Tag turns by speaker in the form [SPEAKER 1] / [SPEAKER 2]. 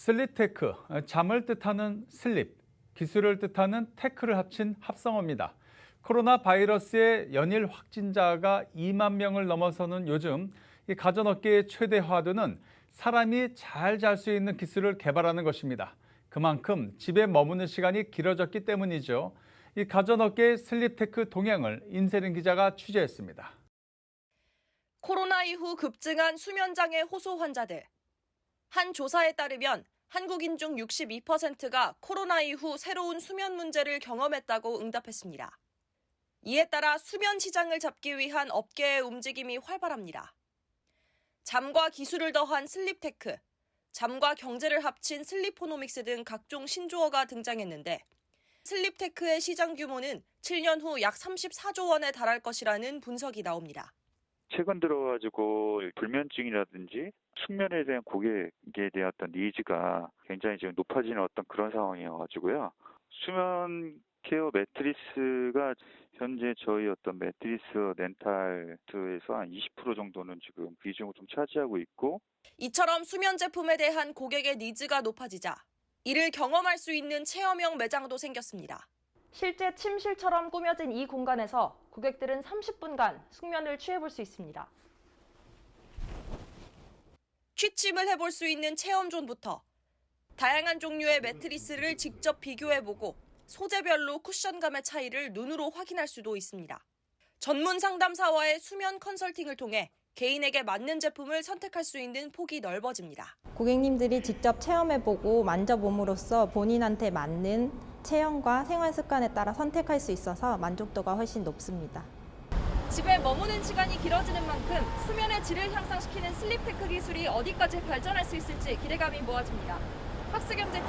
[SPEAKER 1] 슬립테크, 잠을 뜻하는 슬립, 기술을 뜻하는 테크를 합친 합성어입니다. 코로나 바이러스의 연일 확진자가 2만 명을 넘어서는 요즘 이 가전업계의 최대 화두는 사람이 잘 잘 수 있는 기술을 개발하는 것입니다. 그만큼 집에 머무는 시간이 길어졌기 때문이죠. 이 가전업계의 슬립테크 동향을 인세린 기자가 취재했습니다.
[SPEAKER 2] 코로나 이후 급증한 수면 장애 호소 환자들. 한 조사에 따르면 한국인 중 62%가 코로나 이후 새로운 수면 문제를 경험했다고 응답했습니다. 이에 따라 수면 시장을 잡기 위한 업계의 움직임이 활발합니다. 잠과 기술을 더한 슬립테크, 잠과 경제를 합친 슬리포노믹스 등 각종 신조어가 등장했는데 슬립테크의 시장 규모는 7년 후 약 34조 원에 달할 것이라는 분석이 나옵니다.
[SPEAKER 3] 최근 들어가지고 불면증이라든지 숙면에 대한 고객에 대한 어떤 니즈가 굉장히 지금 높아지는 어떤 그런 상황이어가지고요. 수면 케어 매트리스가 현재 저희 어떤 매트리스 렌탈에서 한 20% 정도는 지금 비중을 좀 차지하고 있고
[SPEAKER 2] 이처럼 수면 제품에 대한 고객의 니즈가 높아지자 이를 경험할 수 있는 체험형 매장도 생겼습니다.
[SPEAKER 4] 실제 침실처럼 꾸며진 이 공간에서 고객들은 30분간 숙면을 취해볼 수 있습니다.
[SPEAKER 2] 취침을 해볼 수 있는 체험존부터 다양한 종류의 매트리스를 직접 비교해보고 소재별로 쿠션감의 차이를 눈으로 확인할 수도 있습니다. 전문 상담사와의 수면 컨설팅을 통해 개인에게 맞는 제품을 선택할 수 있는 폭이 넓어집니다.
[SPEAKER 5] 고객님들이 직접 체험해보고 만져봄으로써 본인한테 맞는 체형과 생활 습관에 따라 선택할 수 있어서 만족도가 훨씬 높습니다.
[SPEAKER 4] 집에 머무는 시간이 길어지는 만큼 수면의 질을 향상시키는 슬립 테크 기술이 어디까지 발전할 수 있을지 기대감이 모아집니다. 학스경제